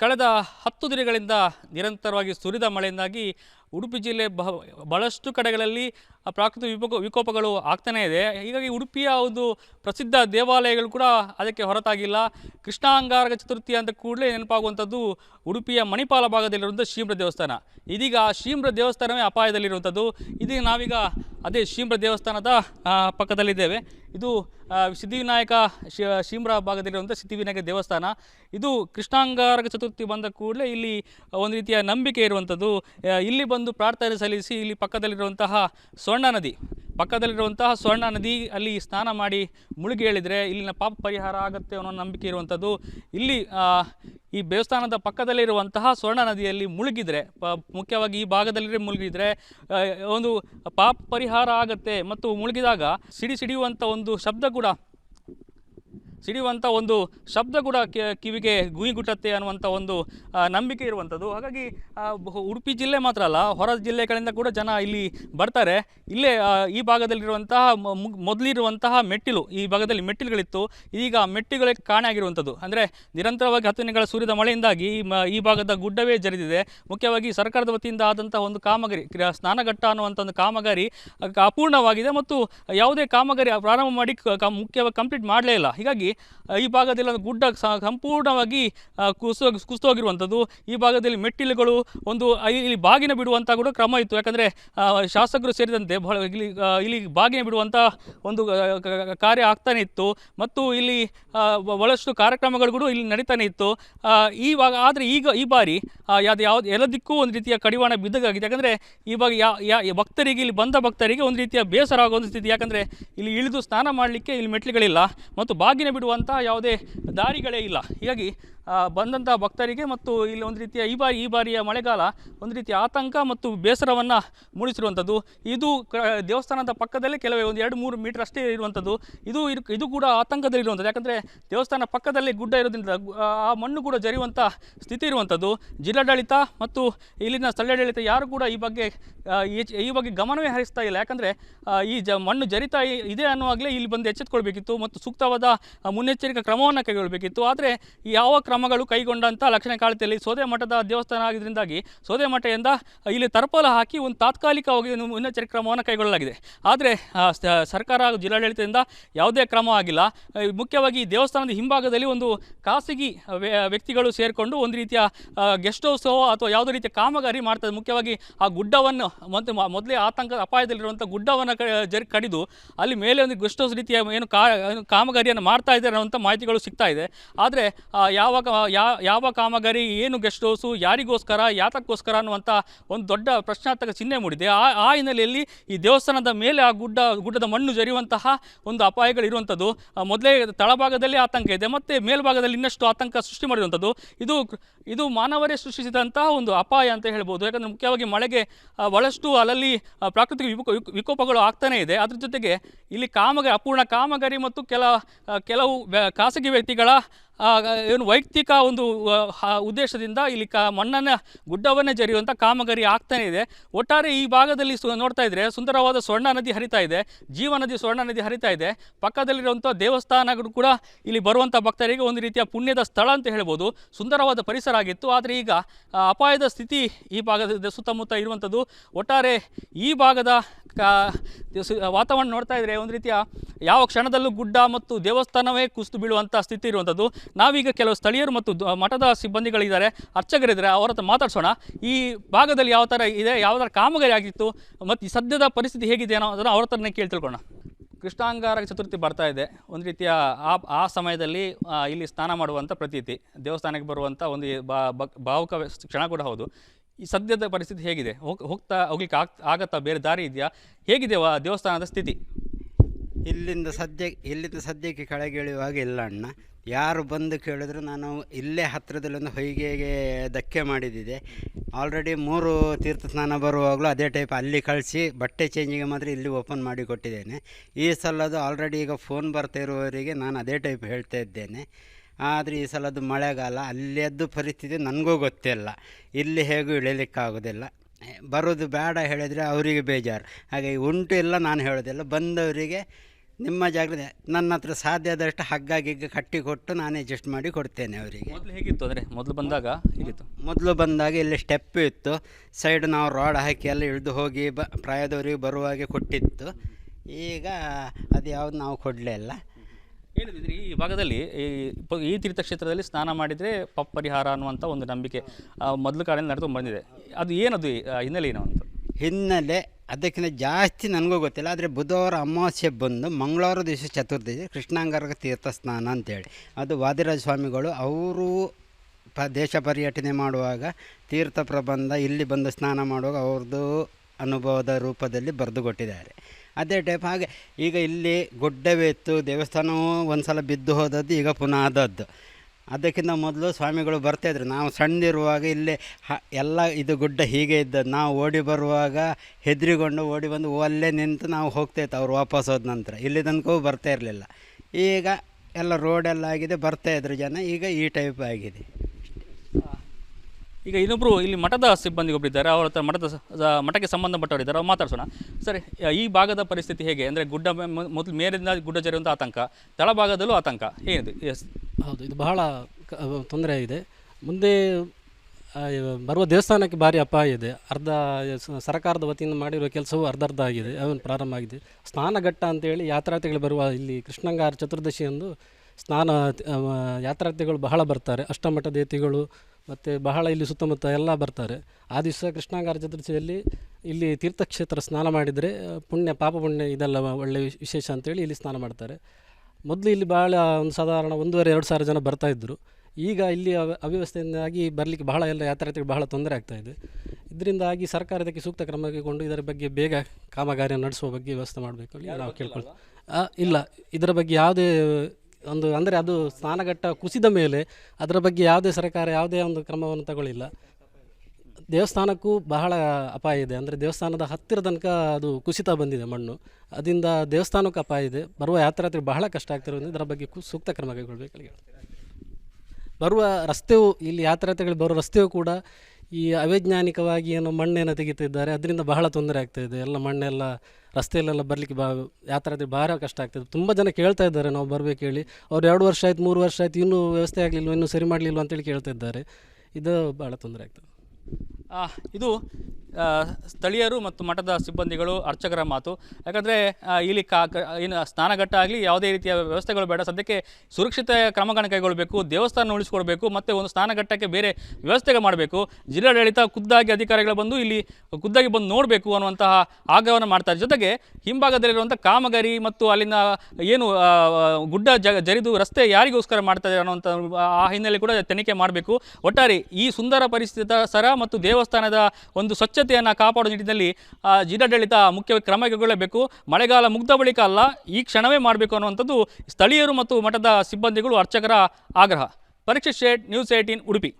ಕಳೆದ ಹತ್ತು ದಿನಗಳಿಂದ ನಿರಂತರವಾಗಿ ಸುರಿದ ಮಳೆಯಿಂದಾಗಿ ಉಡುಪಿ ಜಿಲ್ಲೆ ಬಹ ಬಹಳಷ್ಟು ಕಡೆಗಳಲ್ಲಿ ಪ್ರಾಕೃತಿಕ ವಿಕೋಪ ವಿಕೋಪಗಳು ಆಗ್ತಾನೇ ಇದೆ. ಹೀಗಾಗಿ ಉಡುಪಿಯ ಒಂದು ಪ್ರಸಿದ್ಧ ದೇವಾಲಯಗಳು ಕೂಡ ಅದಕ್ಕೆ ಹೊರತಾಗಿಲ್ಲ. ಕೃಷ್ಣಾಂಗಾರಕ ಚತುರ್ಥಿ ಅಂತ ಕೂಡಲೇ ನೆನಪಾಗುವಂಥದ್ದು ಉಡುಪಿಯ ಮಣಿಪಾಲ ಭಾಗದಲ್ಲಿರುವಂಥ ಶೀಮ್ರ ದೇವಸ್ಥಾನ. ಇದೀಗ ಆ ಶೀಮ್ರ ದೇವಸ್ಥಾನವೇ ಅಪಾಯದಲ್ಲಿರುವಂಥದ್ದು. ಇದೀಗ ನಾವೀಗ ಅದೇ ಶೀಮ್ರ ದೇವಸ್ಥಾನದ ಪಕ್ಕದಲ್ಲಿದ್ದೇವೆ. ಇದು ಸಿದ್ಧಿವಿನಾಯಕ ಶೀಮ್ರ ಭಾಗದಲ್ಲಿರುವಂಥ ಸಿದ್ಧಿವಿನಾಯಕ ದೇವಸ್ಥಾನ. ಇದು ಕೃಷ್ಣಾಂಗಾರಕ ಚತುರ್ಥಿ ಬಂದ ಕೂಡಲೇ ಇಲ್ಲಿ ಒಂದು ರೀತಿಯ ನಂಬಿಕೆ ಇರುವಂಥದ್ದು. ಇಲ್ಲಿ ಬಂದು ಪ್ರಾರ್ಥನೆ ಸಲ್ಲಿಸಿ ಇಲ್ಲಿ ಪಕ್ಕದಲ್ಲಿರುವಂತಹ ಸ್ವರ್ಣ ನದಿ, ಪಕ್ಕದಲ್ಲಿರುವಂತಹ ಸ್ವರ್ಣ ನದಿ ಅಲ್ಲಿ ಸ್ನಾನ ಮಾಡಿ ಮುಳುಗಿ ಹೇಳಿದರೆ ಇಲ್ಲಿನ ಪಾಪ ಪರಿಹಾರ ಆಗುತ್ತೆ ಅನ್ನೋ ನಂಬಿಕೆ ಇರುವಂಥದ್ದು. ಇಲ್ಲಿ ಈ ದೇವಸ್ಥಾನದ ಪಕ್ಕದಲ್ಲಿರುವಂತಹ ಸ್ವರ್ಣ ನದಿಯಲ್ಲಿ ಮುಳುಗಿದರೆ, ಪ, ಮುಖ್ಯವಾಗಿ ಈ ಭಾಗದಲ್ಲಿ ಮುಳುಗಿದರೆ ಒಂದು ಪಾಪ ಪರಿಹಾರ ಆಗುತ್ತೆ ಮತ್ತು ಮುಳುಗಿದಾಗ ಸಿಡಿ ಸಿಡಿಯುವಂಥ ಒಂದು ಶಬ್ದ ಕೂಡ ಸಿಡಿಯುವಂಥ ಒಂದು ಶಬ್ದ ಕೂಡ ಕಿವಿಗೆ ಗುಯಿಗುಟ್ಟತ್ತೆ ಅನ್ನುವಂಥ ಒಂದು ನಂಬಿಕೆ ಇರುವಂಥದ್ದು ಹಾಗಾಗಿ ಉಡುಪಿ ಜಿಲ್ಲೆ ಮಾತ್ರ ಅಲ್ಲ ಹೊರ ಜಿಲ್ಲೆಗಳಿಂದ ಕೂಡ ಜನ ಇಲ್ಲಿ ಬರ್ತಾರೆ. ಇಲ್ಲೇ ಈ ಭಾಗದಲ್ಲಿರುವಂತಹ ಮೊದಲಿರುವಂತಹ ಮೆಟ್ಟಿಲು, ಈ ಭಾಗದಲ್ಲಿ ಮೆಟ್ಟಿಲುಗಳಿತ್ತು. ಈಗ ಮೆಟ್ಟಿಲುಗಳಿಗೆ ಮೆಟ್ಟಿಲುಗಳೇ ಕಾಣೆ ಆಗಿರುವಂಥದ್ದು ಅಂದರೆ ನಿರಂತರವಾಗಿ ಹತ್ತು ದಿನಗಳ ಸುರಿದ ಮಳೆಯಿಂದಾಗಿ ಈ ಭಾಗದ ಗುಡ್ಡವೇ ಜರಿದಿದೆ. ಮುಖ್ಯವಾಗಿ ಸರ್ಕಾರದ ವತಿಯಿಂದ ಆದಂತಹ ಒಂದು ಕಾಮಗಾರಿ ಸ್ನಾನಘಟ್ಟ ಅನ್ನುವಂಥ ಒಂದು ಕಾಮಗಾರಿ ಅಪೂರ್ಣವಾಗಿದೆ. ಮತ್ತು ಯಾವುದೇ ಕಾಮಗಾರಿ ಪ್ರಾರಂಭ ಮಾಡಿ ಮುಖ್ಯವಾಗಿ ಕಂಪ್ಲೀಟ್ ಮಾಡಲೇ ಇಲ್ಲ. ಹೀಗಾಗಿ ಈ ಭಾಗದಲ್ಲಿ ಒಂದು ಗುಡ್ಡ ಸಂಪೂರ್ಣವಾಗಿ ಆ, ಕುಸಿದು ಕುಸಿದೋಗಿರುವಂಥದ್ದು ಈ ಭಾಗದಲ್ಲಿ ಮೆಟ್ಟಿಲುಗಳು ಒಂದು ಇಲ್ಲಿ ಬಾಗಿನ ಬಿಡುವಂಥ ಕೂಡ ಕ್ರಮ ಇತ್ತು. ಯಾಕಂದರೆ ಶಾಸಕರು ಸೇರಿದಂತೆ ಬಹಳ ಇಲ್ಲಿ ಇಲ್ಲಿ ಬಾಗಿನ ಬಿಡುವಂಥ ಒಂದು ಕಾರ್ಯ ಆಗ್ತಾನೆ ಇತ್ತು. ಮತ್ತು ಇಲ್ಲಿ ಬಹಳಷ್ಟು ಕಾರ್ಯಕ್ರಮಗಳು ಕೂಡ ಇಲ್ಲಿ ನಡೀತಾನೆ ಇತ್ತು. ಈವಾಗ ಆದರೆ ಈಗ ಈ ಬಾರಿ ಯಾವ್ದು ಯಾವ್ದು ಎಲ್ಲದಕ್ಕೂ ಒಂದು ರೀತಿಯ ಕಡಿವಾಣ ಬಿದ್ದಗಾಗಿದೆ. ಯಾಕಂದರೆ ಇವಾಗ ಯಾ ಭಕ್ತರಿಗೆ ಇಲ್ಲಿ ಬಂದ ಭಕ್ತರಿಗೆ ಒಂದು ರೀತಿಯ ಬೇಸರ ಆಗುವಂಥ ಸ್ಥಿತಿ. ಯಾಕಂದರೆ ಇಲ್ಲಿ ಇಳಿದು ಸ್ನಾನ ಮಾಡಲಿಕ್ಕೆ ಇಲ್ಲಿ ಮೆಟ್ಲುಗಳಿಲ್ಲ ಮತ್ತು ಬಾಗಿನ ಬಿಡುವಂಥ ಯಾವುದೇ ದಾರಿಗಳೇ ಇಲ್ಲ. ಹೀಗಾಗಿ ಬಂದಂಥ ಭಕ್ತರಿಗೆ ಮತ್ತು ಇಲ್ಲಿ ಒಂದು ರೀತಿಯ ಈ ಬಾರಿ ಈ ಬಾರಿಯ ಮಳೆಗಾಲ ಒಂದು ರೀತಿಯ ಆತಂಕ ಮತ್ತು ಬೇಸರವನ್ನು ಮೂಡಿಸಿರುವಂಥದ್ದು ಇದು ದೇವಸ್ಥಾನದ ಪಕ್ಕದಲ್ಲೇ ಕೆಲವೇ ಒಂದು ಎರಡು ಮೂರು ಮೀಟರ್ ಅಷ್ಟೇ ಇರುವಂಥದ್ದು ಇದು ಇದು ಕೂಡ ಆತಂಕದಲ್ಲಿರುವಂಥದ್ದು ಯಾಕಂದರೆ ದೇವಸ್ಥಾನ ಪಕ್ಕದಲ್ಲಿ ಗುಡ್ಡ ಇರೋದ್ರಿಂದ ಆ ಮಣ್ಣು ಕೂಡ ಜರಿಯುವಂಥ ಸ್ಥಿತಿ ಇರುವಂಥದ್ದು ಜಿಲ್ಲಾಡಳಿತ ಮತ್ತು ಇಲ್ಲಿನ ಸ್ಥಳಾಡಳಿತ ಯಾರು ಕೂಡ ಈ ಬಗ್ಗೆ ಈ- ಬಗ್ಗೆ ಗಮನವೇ ಹರಿಸ್ತಾ ಇಲ್ಲ. ಯಾಕಂದರೆ ಈ ಜ, ಮಣ್ಣು ಜರಿತಾ ಇದೆ ಅನ್ನುವಾಗಲೇ ಇಲ್ಲಿ ಬಂದು ಎಚ್ಚೆತ್ಕೊಳ್ಬೇಕಿತ್ತು ಮತ್ತು ಸೂಕ್ತವಾದ ಮುನ್ನೆಚ್ಚರಿಕೆ ಕ್ರಮವನ್ನು ಕೈಗೊಳ್ಳಬೇಕಿತ್ತು ಆದರೆ ಯಾವ ಕ್ರಮಗಳು ಕೈಗೊಂಡಂಥ ಲಕ್ಷಣ ಕಾಳತಿಯಲ್ಲಿ ಸೋದೆ ಮಠದ ದೇವಸ್ಥಾನ ಆಗಿದ್ದರಿಂದಾಗಿ ಸೋದೆ ಮಠದಿಂದ ಇಲ್ಲಿ ತರ್ಪಲ ಹಾಕಿ ಒಂದು ತಾತ್ಕಾಲಿಕವಾಗಿ ಮುನ್ನೆಚ್ಚರಿಕೆ ಕ್ರಮವನ್ನು ಕೈಗೊಳ್ಳಲಾಗಿದೆ. ಆದರೆ ಸರ್ಕಾರ ಹಾಗೂ ಜಿಲ್ಲಾಡಳಿತದಿಂದ ಯಾವುದೇ ಕ್ರಮ ಆಗಿಲ್ಲ. ಮುಖ್ಯವಾಗಿ ದೇವಸ್ಥಾನದ ಹಿಂಭಾಗದಲ್ಲಿ ಒಂದು ಖಾಸಗಿ ವ್ಯ- ವ್ಯಕ್ತಿಗಳು ಸೇರಿಕೊಂಡು ಒಂದು ರೀತಿಯ ಗೆಸ್ಟ್ ಹೌಸೋ ಅಥವಾ ಯಾವುದೇ ರೀತಿಯ ಕಾಮಗಾರಿ ಮಾಡ್ತಾರೆ ಮುಖ್ಯವಾಗಿ ಆ ಗುಡ್ಡವನ್ನು ಮತ್ತು ಮೊದಲೇ ಆತಂಕ, ಅಪಾಯದಲ್ಲಿರುವಂಥ ಗುಡ್ಡವನ್ನು ಜರಿ ಕಡಿದು ಅಲ್ಲಿ ಮೇಲೆ ಒಂದು ಗೆಸ್ಟ್ ಹೌಸ್ ರೀತಿಯ ಏನು ಕಾಮಗಾರಿಯನ್ನು ಮಾಡ್ತಾ ಇದ್ದಾರೆ ಅನ್ನುವಂಥ ಮಾಹಿತಿಗಳು ಸಿಗ್ತಾ ಇದೆ. ಆದರೆ ಯಾವ ಕ- ಯಾ- ಯಾವ ಕಾಮಗಾರಿ, ಏನು ಗೆಸ್ಟ್ ಹೌಸು ಯಾರಿಗೋಸ್ಕರ, ಯಾತಕ್ಕೋಸ್ಕರ ಅನ್ನುವಂಥ ಒಂದು ದೊಡ್ಡ ಪ್ರಶ್ನಾರ್ಥಕ ಚಿಹ್ನೆ ಮೂಡಿದೆ. ಆ ಆ ಹಿನ್ನೆಲೆಯಲ್ಲಿ ಈ ದೇವಸ್ಥಾನದ ಮೇಲೆ ಆ ಗುಡ್ಡ, ಗುಡ್ಡದ ಮಣ್ಣು ಜರಿಯುವಂತಹ ಒಂದು ಅಪಾಯಗಳು ಇರುವಂಥದ್ದು. ಮೊದಲೇ ತಳಭಾಗದಲ್ಲಿ ಆತಂಕ ಇದೆ, ಮತ್ತು ಮೇಲ್ಭಾಗದಲ್ಲಿ ಇನ್ನಷ್ಟು ಆತಂಕ ಸೃಷ್ಟಿ ಮಾಡಿರುವಂಥದ್ದು. ಇದು ಇದು ಮಾನವರೇ ಸೃಷ್ಟಿಸಿದಂತಹ ಒಂದು ಅಪಾಯ ಅಂತ ಹೇಳ್ಬೋದು. ಯಾಕಂದರೆ ಮುಖ್ಯವಾಗಿ ಮಳೆಗೆ ಭಾಳಷ್ಟು ಅಲ್ಲಲ್ಲಿ ಪ್ರಾಕೃತಿಕ ವಿಕೋಪಗಳು ಆಗ್ತಾನೇ ಇದೆ. ಅದ್ರ ಜೊತೆಗೆ ಇಲ್ಲಿ ಕಾಮಗಾರಿ ಅಪೂರ್ಣ ಕಾಮಗಾರಿ ಮತ್ತು ಕೆಲ ಕೆಲವು ಖಾಸಗಿ ವ್ಯಕ್ತಿಗಳ ಏನು ವೈಯಕ್ತಿಕ ಒಂದು ಉದ್ದೇಶದಿಂದ ಇಲ್ಲಿ ಕ, ಮಣ್ಣನ್ನು, ಗುಡ್ಡವನ್ನೇ ಜರಿಯುವಂಥ ಕಾಮಗಾರಿ ಆಗ್ತಾನೇ ಇದೆ. ಒಟ್ಟಾರೆ ಈ ಭಾಗದಲ್ಲಿ ಸು, ನೋಡ್ತಾ ಇದ್ರೆ ಸುಂದರವಾದ ಸ್ವರ್ಣ ನದಿ ಹರಿತಾ ಇದೆ. ಜೀವ ನದಿ, ಸ್ವರ್ಣ ನದಿ ಹರಿತಾ ಇದೆ. ಪಕ್ಕದಲ್ಲಿರುವಂಥ ದೇವಸ್ಥಾನಗಳು ಕೂಡ ಇಲ್ಲಿ ಬರುವಂಥ ಭಕ್ತರಿಗೆ ಒಂದು ರೀತಿಯ ಪುಣ್ಯದ ಸ್ಥಳ ಅಂತ ಹೇಳ್ಬೋದು. ಸುಂದರವಾದ ಪರಿಸರ ಆಗಿತ್ತು. ಆದರೆ ಈಗ ಅಪಾಯದ ಸ್ಥಿತಿ ಈ ಭಾಗದ ಸುತ್ತಮುತ್ತ ಇರುವಂಥದ್ದು ಒಟ್ಟಾರೆ ಈ ಭಾಗದ ವಾತಾವರಣ ನೋಡ್ತಾ ಇದ್ರೆ ಒಂದು ರೀತಿಯ ಯಾವ ಕ್ಷಣದಲ್ಲೂ ಗುಡ್ಡ ಮತ್ತು ದೇವಸ್ಥಾನವೇ ಕುಸಿದು ಬೀಳುವಂಥ ಸ್ಥಿತಿ ಇರುವಂಥದ್ದು ನಾವೀಗ ಕೆಲವು ಸ್ಥಳೀಯರು ಮತ್ತು ಮಠದ ಸಿಬ್ಬಂದಿಗಳಿದ್ದಾರೆ. ಅರ್ಚಕರಿದ್ದಾರೆ, ಅವರ ಹತ್ರ ಮಾತಾಡ್ಸೋಣ. ಈ ಭಾಗದಲ್ಲಿ ಯಾವ ಥರ ಇದೆ ಯಾವ ಕಾಮಗಾರಿ ಆಗಿತ್ತು ಮತ್ತು ಈ ಸದ್ಯದ ಪರಿಸ್ಥಿತಿ ಹೇಗಿದೆ ಅನ್ನೋ, ಅದನ್ನು ಅವ್ರ ಹತ್ರನೇ ಕೇಳಿ ಕೃಷ್ಣಾಂಗಾರ ಚತುರ್ಥಿ ಬರ್ತಾ ಇದೆ. ಒಂದು ರೀತಿಯ ಆ ಆ ಸಮಯದಲ್ಲಿ ಇಲ್ಲಿ ಸ್ನಾನ ಮಾಡುವಂಥ ಪ್ರತೀತಿ. ದೇವಸ್ಥಾನಕ್ಕೆ ಬರುವಂಥ ಒಂದು ಭಾವುಕ ಕ್ಷಣ ಕೂಡ ಹೌದು. ಈ ಸದ್ಯದ ಪರಿಸ್ಥಿತಿ ಹೇಗಿದೆ? ಹೋಗ್, ಹೋಗ್ತಾ, ಹೋಗ್ಲಿಕ್ಕೆ ಆಗ್, ಆಗತ್ತಾ? ಬೇರೆ ದಾರಿ ಇದೆಯಾ? ಹೇಗಿದೆ ದೇವಸ್ಥಾನದ ಸ್ಥಿತಿ? ಇಲ್ಲಿಂದ ಸದ್ಯ, ಇಲ್ಲಿಂದ ಸದ್ಯಕ್ಕೆ ಕೆಳಗೆ ಇಳಿಯುವಾಗ ಇಲ್ಲ ಅಣ್ಣ. ಯಾರು ಬಂದು ಕೇಳಿದ್ರು ನಾನು ಇಲ್ಲೇ ಹತ್ತಿರದಲ್ಲಿ ಒಂದು ಹೊಯ್ಗೆಗೆ ಧಕ್ಕೆ ಮಾಡಿದ್ದಿದೆ. ಆಲ್ರೆಡಿ ಮೂರು ತೀರ್ಥ ಸ್ನಾನ ಬರುವಾಗಲೂ ಅದೇ ಟೈಪ್ ಅಲ್ಲಿ ಕಳಿಸಿ ಬಟ್ಟೆ ಚೇಂಜಿಗೆ ಮಾತ್ರ ಇಲ್ಲಿ ಓಪನ್ ಮಾಡಿ ಕೊಟ್ಟಿದ್ದೇನೆ. ಈ ಸಲದು ಆಲ್ರೆಡಿ ಈಗ ಫೋನ್ ಬರ್ತಾ ಇರುವವರಿಗೆ ನಾನು ಅದೇ ಟೈಪ್ ಹೇಳ್ತಾ ಇದ್ದೇನೆ. ಆದರೆ ಈ ಸಲದ್ದು ಮಳೆಗಾಲ ಅಲ್ಲಿಯದ್ದು ಪರಿಸ್ಥಿತಿ ನನಗೂ ಗೊತ್ತಿಲ್ಲ. ಇಲ್ಲಿ ಹೇಗೂ ಇಳಿಲಿಕ್ಕಾಗೋದಿಲ್ಲ. ಬರೋದು ಬೇಡ ಹೇಳಿದರೆ ಅವರಿಗೆ ಬೇಜಾರು. ಹಾಗೆ ಉಂಟು ಇಲ್ಲ ನಾನು ಹೇಳೋದಿಲ್ಲ. ಬಂದವರಿಗೆ ನಿಮ್ಮ ಜಾಗ್ರತೆ ನನ್ನ ಹತ್ರ ಸಾಧ್ಯ ಆದಷ್ಟು ಹಗ್ಗ ಗಿಗ್ಗ ಕಟ್ಟಿ ಕೊಟ್ಟು ನಾನು ಅಡ್ಜಸ್ಟ್ ಮಾಡಿ ಕೊಡ್ತೇನೆ ಅವರಿಗೆ. ಮೊದಲು ಹೇಗಿತ್ತು ಅಂದರೆ ಮೊದಲು ಬಂದಾಗ ಹೇಗಿತ್ತು? ಮೊದಲು ಬಂದಾಗ ಇಲ್ಲಿ ಸ್ಟೆಪ್ ಇತ್ತು. ಸೈಡ್ ನಾವು ರಾಡ್ ಹಾಕಿ ಎಲ್ಲ ಇಳಿದು ಹೋಗಿ ಬ ಪ್ರಾಯದವರಿಗೆ ಬರುವಾಗೆ ಕೊಟ್ಟಿತ್ತು. ಈಗ ಅದು ಯಾವುದು ನಾವು ಕೊಡಲೇ ಇಲ್ಲ ಹೇಳಿದ್ರೆ ಈ ಭಾಗದಲ್ಲಿ ಈ ತೀರ್ಥಕ್ಷೇತ್ರದಲ್ಲಿ ಸ್ನಾನ ಮಾಡಿದರೆ ಪಾಪ ಪರಿಹಾರ ಅನ್ನುವಂಥ ಒಂದು ನಂಬಿಕೆ ಮೊದಲು ಕಾಲದಲ್ಲಿ ನಡೆದು ಬಂದಿದೆ. ಅದು ಏನದು ಹಿನ್ನೆಲೆ ಏನು ಅಂತ? ಹಿನ್ನೆಲೆ ಅದಕ್ಕಿಂತ ಜಾಸ್ತಿ ನನಗೂ ಗೊತ್ತಿಲ್ಲ, ಆದರೆ ಬುಧವಾರ ಅಮಾವಾಸ್ಯೆ ಬಂದು ಮಂಗಳವಾರ ದಿವಸ ಚತುರ್ದಶಿ ಕೃಷ್ಣಾಂಗಾರಕ ತೀರ್ಥ ಸ್ನಾನ ಅಂತೇಳಿ. ಅದು ವಾದಿರಾಜ ಸ್ವಾಮಿಗಳು, ಅವರು ಪ, ದೇಶ ಪರ್ಯಟನೆ ಮಾಡುವಾಗ ತೀರ್ಥ ಪ್ರಬಂಧ ಇಲ್ಲಿ ಬಂದು ಸ್ನಾನ ಮಾಡುವಾಗ ಅವ್ರದ್ದು ಅನುಭವದ ರೂಪದಲ್ಲಿ ಬರೆದು ಕೊಟ್ಟಿದ್ದಾರೆ ಅದೇ ಟೈಪ್ ಹಾಗೆ. ಈಗ ಇಲ್ಲಿ ಗುಡ್ಡವೇ ಇತ್ತು ದೇವಸ್ಥಾನವೂ ಒಂದು ಸಲ ಬಿದ್ದು ಹೋದದ್ದು, ಈಗ ಪುನಃ ಆದದ್ದು. ಅದಕ್ಕಿಂತ ಮೊದಲು ಸ್ವಾಮಿಗಳು ಬರ್ತಾಯಿದ್ರು ನಾವು ಸಣ್ಣದಿರುವಾಗ ಇಲ್ಲಿ ಹ, ಎಲ್ಲ ಇದು ಗುಡ್ಡ ಹೀಗೆ ಇದ್ದದ್ದು. ನಾವು ಓಡಿ ಬರುವಾಗ ಹೆದರಿಕೊಂಡು ಓಡಿ ಬಂದು ಅಲ್ಲೇ ನಿಂತು ನಾವು ಹೋಗ್ತಾಯಿತ್ತು ಅವ್ರು ವಾಪಸ್ ಹೋದ ನಂತರ. ಇಲ್ಲಿ ತನಕ ಬರ್ತಾ ಇರಲಿಲ್ಲ. ಈಗ ಎಲ್ಲ ರೋಡೆಲ್ಲ ಆಗಿದೆ ಬರ್ತಾಯಿದ್ರು ಜನ. ಈಗ ಈ ಟೈಪ್ ಆಗಿದೆ. ಈಗ ಇನ್ನೊಬ್ಬರು ಇಲ್ಲಿ ಮಠದ ಸಿಬ್ಬಂದಿಗೊಬ್ಬರು ಇದ್ದಾರೆ, ಅವರ ಹತ್ರ ಮಠದ ಮಠಕ್ಕೆ ಸಂಬಂಧಪಟ್ಟವರಿದ್ದಾರೆ ಅವ್ರು ಮಾತಾಡ್ಸೋಣ. ಸರ್, ಈ ಭಾಗದ ಪರಿಸ್ಥಿತಿ ಹೇಗೆ? ಅಂದರೆ ಗುಡ್ಡ ಮೊದಲು ಮೇಲಿಂದ ಗುಡ್ಡ ಜರಿಯುವಂಥ ಆತಂಕ, ತಳಭಾಗದಲ್ಲೂ ಆತಂಕ, ಏನಿದೆ? ಎಸ್ ಹೌದು, ಇದು ಬಹಳ ತೊಂದರೆ ಇದೆ. ಮುಂದೆ ಬರುವ ದೇವಸ್ಥಾನಕ್ಕೆ ಭಾರಿ ಅಪಾಯ ಇದೆ. ಅರ್ಧ ಸರ್ಕಾರದ ವತಿಯಿಂದ ಮಾಡಿರುವ ಕೆಲಸವು ಅರ್ಧ ಅರ್ಧ ಆಗಿದೆ ಅವನು ಪ್ರಾರಂಭ ಆಗಿದೆ. ಸ್ನಾನಘಟ್ಟ ಅಂತೇಳಿ ಯಾತ್ರಾರ್ಥಿಗಳು ಬರುವ ಇಲ್ಲಿ ಕೃಷ್ಣಂಗಾರ ಚತುರ್ದಶಿಯಂದು ಸ್ನಾನ ಯಾತ್ರಾರ್ಥಿಗಳು ಬಹಳ ಬರ್ತಾರೆ. ಅಷ್ಟಮಠ ದೇತಿಗಳು ಮತ್ತು ಬಹಳ ಇಲ್ಲಿ ಸುತ್ತಮುತ್ತ ಎಲ್ಲ ಬರ್ತಾರೆ. ಆ ದಿವಸ ಕೃಷ್ಣಾಂಗಾರ ಚತುರ್ಥಿಯಲ್ಲಿ ಇಲ್ಲಿ ತೀರ್ಥಕ್ಷೇತ್ರ ಸ್ನಾನ ಮಾಡಿದರೆ, ಪುಣ್ಯ, ಪಾಪ ಪುಣ್ಯ ಇದೆಲ್ಲ ಒಳ್ಳೆಯ ವಿಶ್- ವಿಶೇಷ ಅಂತೇಳಿ ಇಲ್ಲಿ ಸ್ನಾನ ಮಾಡ್ತಾರೆ. ಮೊದಲು ಇಲ್ಲಿ ಭಾಳ ಒಂದು ಸಾಧಾರಣ ಒಂದೂವರೆ, ಎರಡು ಸಾವಿರ ಜನ ಬರ್ತಾ ಇದ್ದರು ಈಗ ಇಲ್ಲಿ ಅವ, ಅವ್ಯವಸ್ಥೆಯಿಂದಾಗಿ ಬರಲಿಕ್ಕೆ ಬಹಳ ಎಲ್ಲ ಯಾತ್ರಾರ್ಥಿಗಳು ಬಹಳ ತೊಂದರೆ ಆಗ್ತಾ ಇದೆ. ಇದರಿಂದಾಗಿ ಸರ್ಕಾರ ಇದಕ್ಕೆ ಸೂಕ್ತ ಕ್ರಮ ಕೈಗೊಂಡು ಇದರ ಬಗ್ಗೆ ಬೇಗ ಕಾಮಗಾರಿಯನ್ನು ನಡೆಸುವ ಬಗ್ಗೆ ವ್ಯವಸ್ಥೆ ಮಾಡಬೇಕು ನಾವು ಕೇಳ್ಕೊಳ್ತೀವಿ ಇಲ್ಲ. ಇದರ ಬಗ್ಗೆ ಯಾವುದೇ ಒಂದು ಅಂದರೆ ಅದು ಸ್ನಾನಘಟ್ಟ ಕುಸಿದ ಮೇಲೆ ಅದರ ಬಗ್ಗೆ ಯಾವುದೇ ಸರ್ಕಾರ ಯಾವುದೇ ಒಂದು ಕ್ರಮವನ್ನು ತಗೊಳ್ಳಿಲ್ಲ. ದೇವಸ್ಥಾನಕ್ಕೂ ಬಹಳ ಅಪಾಯ ಇದೆ. ಅಂದರೆ ದೇವಸ್ಥಾನದ ಹತ್ತಿರ ತನಕ ಅದು ಕುಸಿತ ಬಂದಿದೆ ಮಣ್ಣು. ಅದರಿಂದ ದೇವಸ್ಥಾನಕ್ಕೂ ಅಪಾಯ ಇದೆ. ಬರುವ ಯಾತ್ರಾರ್ಥಿ ಬಹಳ ಕಷ್ಟ ಆಗ್ತಿರೋದ್ರಿಂದ ಇದರ ಬಗ್ಗೆ ಸೂಕ್ತ ಕ್ರಮ ಕೈಗೊಳ್ಳಬೇಕು. ಬರುವ ರಸ್ತೆಯು, ಇಲ್ಲಿ ಯಾತ್ರಾರ್ಥಿಗಳು ಬರುವ ರಸ್ತೆಯು ಕೂಡ ಈ ಅವೈಜ್ಞಾನಿಕವಾಗಿ ಏನು ಮಣ್ಣೇನು ತೆಗಿತಿದ್ದಾರೆ, ಅದರಿಂದ ಬಹಳ ತೊಂದರೆ ಆಗ್ತಾಯಿದೆ ಎಲ್ಲ ಮಣ್ಣೆಲ್ಲ ರಸ್ತೆಯಲ್ಲೆಲ್ಲ ಬರಲಿಕ್ಕೆ ಬಾ ಯಾತ್ರಾರ್ಥಿ ಭಾರ ಕಷ್ಟ ಆಗ್ತದೆ ತುಂಬ ಜನ ಕೇಳ್ತಾ ಇದ್ದಾರೆ, ನಾವು ಬರಬೇಕು ಹೇಳಿ ಅವ್ರು ಎರಡು ವರ್ಷ ಆಯ್ತು, ಮೂರು ವರ್ಷ ಆಯ್ತು, ಇನ್ನೂ ವ್ಯವಸ್ಥೆ ಆಗಲಿಲ್ಲ ಇನ್ನೂ ಸರಿ ಮಾಡಲಿಲ್ಲ ಅಂತೇಳಿ ಕೇಳ್ತಾ ಇದ್ದಾರೆ. ಇದು ಭಾಳ ತೊಂದರೆ ಆಗ್ತದೆ ಇದು ಸ್ಥಳೀಯರು ಮತ್ತು ಮಠದ ಸಿಬ್ಬಂದಿಗಳು ಅರ್ಚಕರ ಮಾತು. ಯಾಕಂದರೆ ಇಲ್ಲಿ ಕಾ ಏನು, ಸ್ನಾನಘಟ್ಟ ಆಗಲಿ ಯಾವುದೇ ರೀತಿಯ ವ್ಯವಸ್ಥೆಗಳು ಬೇಡ. ಸದ್ಯಕ್ಕೆ ಸುರಕ್ಷಿತ ಕ್ರಮಗಳನ್ನು ಕೈಗೊಳ್ಳಬೇಕು ದೇವಸ್ಥಾನ ಉಳಿಸ್ಕೊಡ್ಬೇಕು, ಮತ್ತು ಒಂದು ಸ್ನಾನಘಟ್ಟಕ್ಕೆ ಬೇರೆ ವ್ಯವಸ್ಥೆಗಳು ಮಾಡಬೇಕು. ಜಿಲ್ಲಾಡಳಿತ ಖುದ್ದಾಗಿ ಅಧಿಕಾರಿಗಳು ಬಂದು ಇಲ್ಲಿ ಖುದ್ದಾಗಿ ಬಂದು ನೋಡಬೇಕು ಅನ್ನುವಂತಹ ಆಗ್ರಹವನ್ನು ಮಾಡ್ತಾರೆ. ಜೊತೆಗೆ ಹಿಂಭಾಗದಲ್ಲಿರುವಂಥ ಕಾಮಗಾರಿ ಮತ್ತು ಅಲ್ಲಿನ ಏನು ಗುಡ್ಡ ಜರಿದು ರಸ್ತೆ ಯಾರಿಗೋಸ್ಕರ ಮಾಡ್ತಾರೆ ಅನ್ನುವಂಥ ಆ ಹಿನ್ನೆಲೆ ಕೂಡ ತನಿಖೆ ಮಾಡಬೇಕು. ಒಟ್ಟಾರೆ ಈ ಸುಂದರ ಪರಿಸ್ಥಿತಿ ಸರ ಮತ್ತು ದೇವಸ್ಥಾನದ ಒಂದು ಸ್ವಚ್ಛತೆಯನ್ನು ಕಾಪಾಡುವ ನಿಟ್ಟಿನಲ್ಲಿ ಜಿಲ್ಲಾಡಳಿತ ಮುಖ್ಯ ಕ್ರಮ ಕೈಗೊಳ್ಳಬೇಕು. ಮಳೆಗಾಲ ಮುಗ್ದ ಬಳಿಕ ಅಲ್ಲ, ಈ ಕ್ಷಣವೇ ಮಾಡಬೇಕು ಅನ್ನುವಂಥದ್ದು ಸ್ಥಳೀಯರು ಮತ್ತು ಮಠದ ಸಿಬ್ಬಂದಿಗಳು ಅರ್ಚಕರ ಆಗ್ರಹ. ಪರೀಕ್ಷೆ ಶೇಟ್ ನ್ಯೂಸ್ ಏಯ್ಟೀನ್ ಉಡುಪಿ.